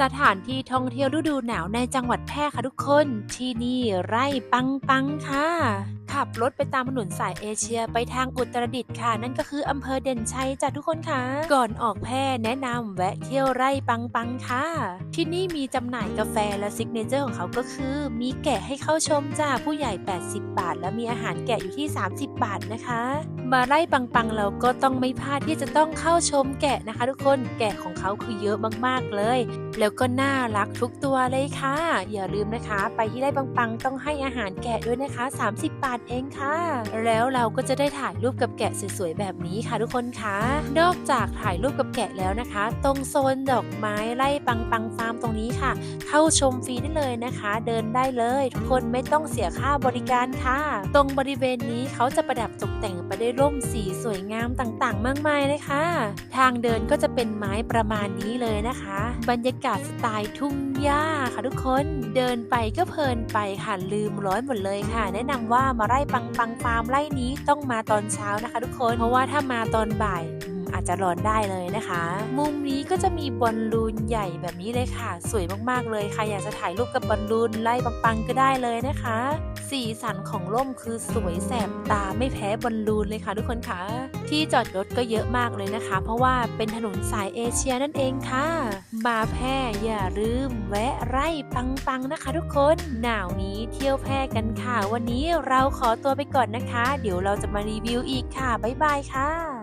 สถานที่ท่องเที่ยวฤดูหนาวในจังหวัดแพร่ค่ะทุกคน ที่นี่ไร่ปังปังค่ะ ขับรถไปตามถนนสายเอเชียไปทางอุตรดิตถ์ค่ะ นั่นก็คืออำเภอเด่นชัยจ้ะทุกคนค่ะ ก่อนออกแพร่แนะนำแวะเที่ยวไร่ปังปังค่ะ ที่นี่มีจำหน่ายกาแฟและซิกเนเจอร์ของเขาก็คือ มีแกะให้เข้าชมจ้าผู้ใหญ่ 80 บาท และมีอาหารแกะอยู่ที่ 30 บาทนะคะ มาไร่ปังปังเราก็ต้องไม่พลาดที่จะต้องเข้าชมแกะนะคะ ทุกคนแกะของเขาคือเยอะมากๆเลย แล้วก็น่ารักทุกตัวเลยค่ะ อย่าลืมนะคะ ไปที่ไร่ปังปังต้องให้อาหารแกะด้วยนะคะ 30 บาทเองค่ะ แล้วเราก็จะได้ถ่ายรูปกับแกะสวยๆแบบนี้ค่ะทุกคนคะนอกจากถ่ายรูปกับแกะแล้วนะคะ ตรงโซนดอกไม้ไร่ปังปังฟาร์มตรงนี้ค่ะ เข้าชมฟรีได้เลยนะคะ เดินได้เลย ทุกคนไม่ต้องเสียค่าบริการค่ะ ตรงบริเวณนี้เขาจะประดับตกแต่งไปได้วยร่มสีสวยงามต่างๆ มากมายเลยค่ะ ทางเดินก็จะเป็นไม้ประมาณนี้เลยนะคะ บรรยากาศสไตล์ทุ่งหญ้าค่ะทุกคน เดินไปก็เพลินไปค่ะลืมร้อนหมดเลยค่ะ แนะนำว่ามาไร่ปังปังฟาร์มไร่นี้ต้องมาตอนเช้านะคะ ทุกคน เพราะว่าถ้ามาตอนบ่าย อาจจะร้อนได้เลยนะคะ มุมนี้ก็จะมีบอลลูนใหญ่แบบนี้เลยค่ะ สวยมากๆเลยใครอยากจะถ่ายรูปกับบอลลูนไล่ปังๆก็ได้เลยนะคะ สีสันของร่มคือสวยแสบตาไม่แพ้บอลลูนเลยค่ะทุกคนคะที่จอดรถก็เยอะมากเลยนะคะ เพราะว่าเป็นถนนสายเอเชียนั่นเองค่ะ มาแพร่อย่าลืมแวะไร่ปังๆนะคะ ทุกคนหนาวนี้เที่ยวแพร่กันค่ะ วันนี้เราขอตัวไปก่อนนะคะ เดี๋ยวเราจะมารีวิวอีกค่ะบ๊ายบายค่ะ